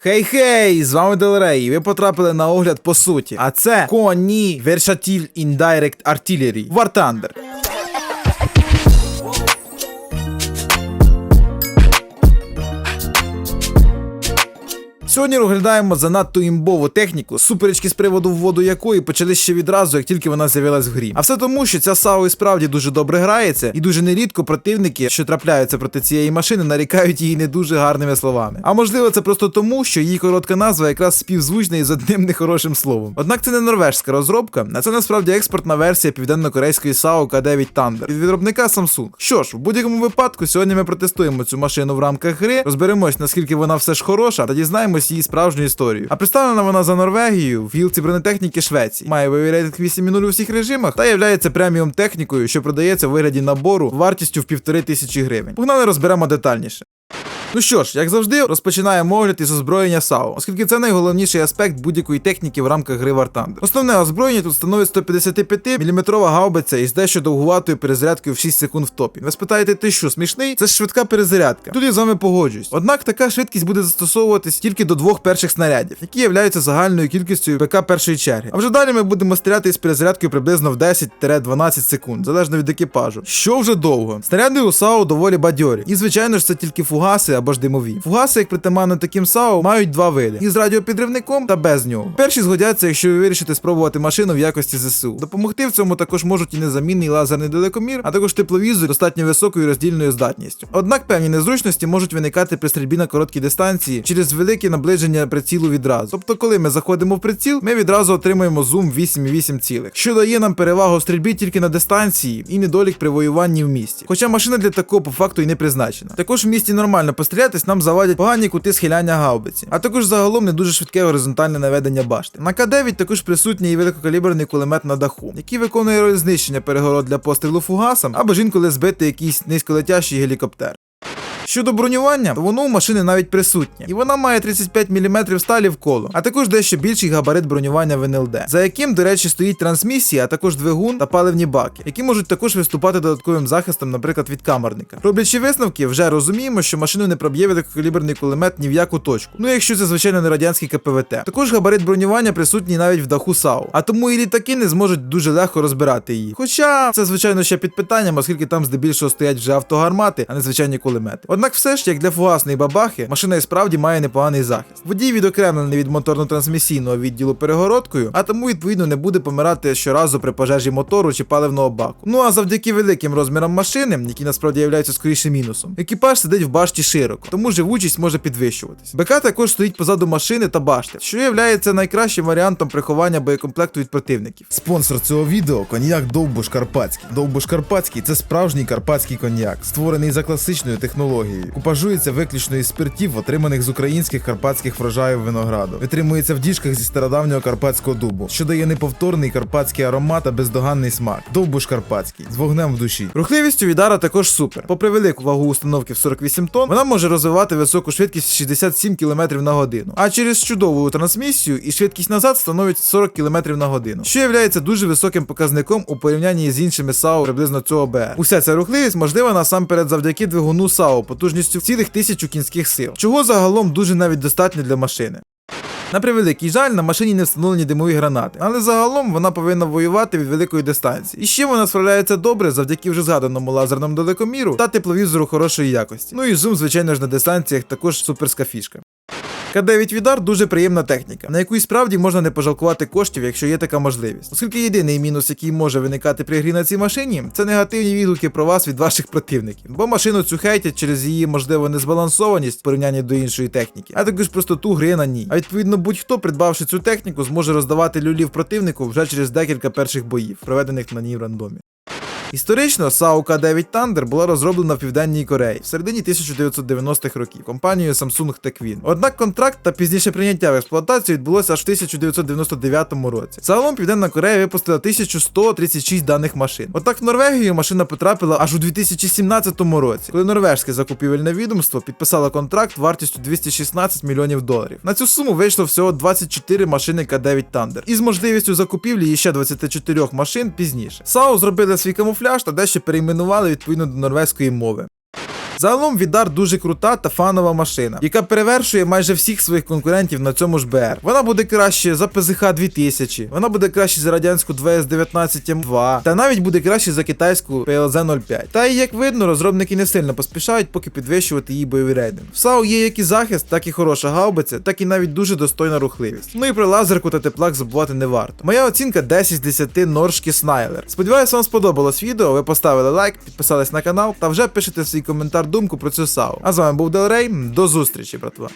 Хей-хей! З вами Делрей, і ви потрапили на огляд по суті. А це коні Versatile Indirect Artillery War Thunder. Сьогодні розглядаємо занадто імбову техніку, суперечки з приводу вводу якої почали ще відразу, як тільки вона з'явилась в грі. А все тому, що ця САУ і справді дуже добре грається, і дуже нерідко противники, що трапляються проти цієї машини, нарікають її не дуже гарними словами. А можливо, це просто тому, що її коротка назва якраз співзвучна із одним нехорошим словом. Однак це не норвежська розробка, а це насправді експортна версія південно-корейської САУ К9 Thunder від виробника Samsung. Що ж, в будь-якому випадку, сьогодні ми протестуємо цю машину в рамках гри, розберемось, наскільки вона все ж хороша, та дізнаємось її справжню історію. А представлена вона за Норвегію в гілці бронетехніки Швеції. Має вивіряти рейтинг 8.0 у всіх режимах та являється преміум технікою, що продається в вигляді набору вартістю в півтори тисячі гривень. Погнали розберемо детальніше. Ну що ж, як завжди, розпочинаємо огляд із озброєння САУ, оскільки це найголовніший аспект будь-якої техніки в рамках гри War Thunder. Основне озброєння тут становить 155 мм гаубиця із дещо довгуватою перезарядкою в 6 секунд в топі. Ви спитаєте, ти що, смішний? Це ж швидка перезарядка. Тут я з вами погоджуюсь. Однак така швидкість буде застосовуватись тільки до двох перших снарядів, які являються загальною кількістю ПК першої черги. А вже далі ми будемо стріляти із перезарядкою приблизно в 10-12 секунд, залежно від екіпажу. Що вже довго. Снаряди у САУ доволі бадьорі. І звичайно ж це тільки фугаси або ж димові. Фугаси, як притаманно таким САУ, мають два види: із радіопідривником та без нього. Перші згодяться, якщо ви вирішите спробувати машину в якості ЗСУ. Допомогти в цьому також можуть і незамінний лазерний далекомір, а також тепловізор достатньо високою роздільною здатністю. Однак певні незручності можуть виникати при стрільбі на короткій дистанції через велике наближення прицілу відразу. Тобто, коли ми заходимо в приціл, ми відразу отримуємо зум 8,8 цілих, що дає нам перевагу в стрільбі тільки на дистанції і недолік при воюванні в місті. Хоча машина для такого по факту і не призначена. Також в місті нормально пострілятись нам завадять погані кути схиляння гаубиці, а також загалом не дуже швидке горизонтальне наведення башти. На К9 також присутній і великокаліберний кулемет на даху, який виконує роль знищення перегород для пострілу фугасом або ж інколи збити якийсь низьколетящий гелікоптер. Щодо бронювання, то воно у машини навіть присутнє, і вона має 35 мм сталі в коло, а також дещо більший габарит бронювання в НЛД, за яким, до речі, стоїть трансмісія, а також двигун та паливні баки, які можуть також виступати додатковим захистом, наприклад, від камерника. Роблячи висновки, вже розуміємо, що машину не проб'є великокаліберний кулемет ні в яку точку. Ну якщо це звичайно не радянський КПВТ. Також габарит бронювання присутній навіть в даху САУ, а тому і літаки не зможуть дуже легко розбирати її. Хоча це звичайно ще під питанням, оскільки там здебільшого стоять вже автогармати, а не звичайні кулемети. Однак все ж, як для фугасної бабахи, машина і справді має непоганий захист. Водій відокремлений від моторно-трансмісійного відділу перегородкою, а тому відповідно не буде помирати щоразу при пожежі мотору чи паливного баку. Ну а завдяки великим розмірам машини, які насправді являються скоріше мінусом, екіпаж сидить в башті широко, тому живучість може підвищуватись. БК також стоїть позаду машини та башти, що є найкращим варіантом приховання боєкомплекту від противників. Спонсор цього відео коньяк Довбуш Карпатський. Довбуш Карпатський це справжній карпатський коньяк, створений за класичною технологією. Купажується виключно із спиртів, отриманих з українських карпатських врожаїв винограду. Витримується в діжках зі стародавнього карпатського дубу, що дає неповторний карпатський аромат та бездоганний смак. Довбуш Карпатський з вогнем в душі. Рухливість у Відара також супер. Попри велику вагу установки в 48 тонн, вона може розвивати високу швидкість 67 км на годину. А через чудову трансмісію і швидкість назад становить 40 км на годину, що є дуже високим показником у порівнянні з іншими САУ приблизно цього БР. Уся ця рухливість можлива насамперед завдяки двигуну САУ потужністю цілих тисячу кінських сил, чого загалом дуже навіть достатньо для машини. На превеликий жаль, на машині не встановлені димові гранати, але загалом вона повинна воювати від великої дистанції. І ще вона справляється добре завдяки вже згаданому лазерному далекоміру та тепловізору хорошої якості. Ну і зум, звичайно ж, на дистанціях також суперська фішка. К9 Відар дуже приємна техніка, на яку і справді можна не пожалкувати коштів, якщо є така можливість. Оскільки єдиний мінус, який може виникати при грі на цій машині, це негативні відгуки про вас від ваших противників. Бо машину цю хейтять через її можливо незбалансованість в порівнянні до іншої техніки, а також простоту гри на ній. А відповідно будь-хто, придбавши цю техніку, зможе роздавати люлів противнику вже через декілька перших боїв, проведених на ній в рандомі. Історично САУ К9 Thunder була розроблена в Південній Кореї в середині 1990-х років компанією Samsung Techwin. Однак контракт та пізніше прийняття в експлуатацію відбулося аж в 1999 році. Загалом Південна Корея випустила 1136 даних машин. Отак в Норвегію машина потрапила аж у 2017 році, коли норвежське закупівельне відомство підписало контракт вартістю 216 мільйонів доларів. На цю суму вийшло всього 24 машини К9 Thunder із можливістю закупівлі ще 24 машин пізніше. САУ зробили свій камуфляж та дещо перейменували відповідно до норвезької мови. Загалом Відар дуже крута та фанова машина, яка перевершує майже всіх своїх конкурентів на цьому ж БР. Вона буде краще за ПЗХ 2000, вона буде краще за радянську 2S19 M2, та навіть буде краще за китайську PLZ 05. Та і як видно, розробники не сильно поспішають, поки підвищувати її бойовий рейтинг. В САУ є як і захист, так і хороша гаубиця, так і навіть дуже достойна рухливість. Ну і про лазерку та теплак забувати не варто. Моя оцінка 10 з 10 норшки снайлер. Сподіваюсь, вам сподобалось відео. Ви поставили лайк, підписались на канал та вже пишете свій коментар думку про цю САУ. А з вами був Делрей. До зустрічі, братва.